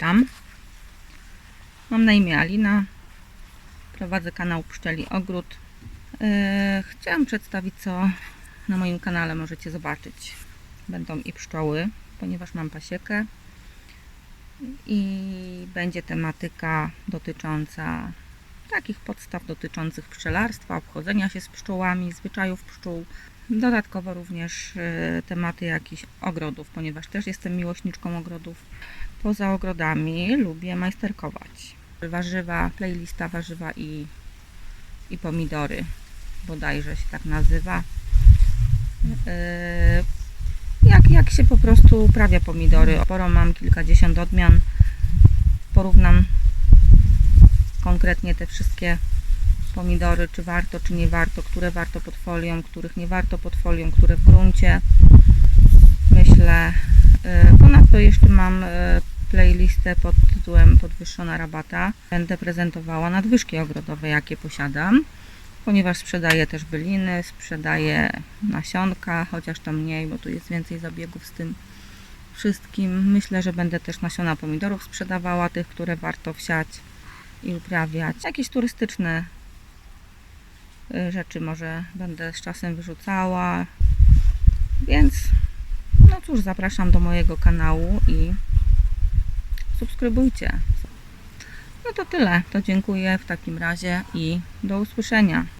Witam. Mam na imię Alina. Prowadzę kanał Pszczeli Ogród. Yy, Chciałam przedstawić, co na moim kanale możecie zobaczyć. Będą i pszczoły, ponieważ mam pasiekę. I będzie tematyka dotycząca takich podstaw dotyczących pszczelarstwa, obchodzenia się z pszczołami, zwyczajów pszczół. Dodatkowo również e, tematy jakichś ogrodów, ponieważ też jestem miłośniczką ogrodów. Poza ogrodami lubię majsterkować. Warzywa, playlista warzywa i, i pomidory, bodajże się tak nazywa. E, Jak, jak się po prostu uprawia pomidory. Sporo mam kilkadziesiąt odmian. Porównam konkretnie te wszystkie pomidory, czy warto, czy nie warto, które warto pod folią, których nie warto pod folią, które w gruncie. Myślę. y, Ponadto jeszcze mam y, playlistę pod tytułem Podwyższona rabata. Będę prezentowała nadwyżki ogrodowe, jakie posiadam, ponieważ sprzedaję też byliny, sprzedaję nasionka, chociaż to mniej, bo tu jest więcej zabiegów z tym wszystkim. Myślę, że będę też nasiona pomidorów sprzedawała, tych, które warto wsiać i uprawiać. Jakieś turystyczne rzeczy może będę z czasem wyrzucała. Więc no cóż, zapraszam do mojego kanału i subskrybujcie. No to tyle. To dziękuję w takim razie i do usłyszenia.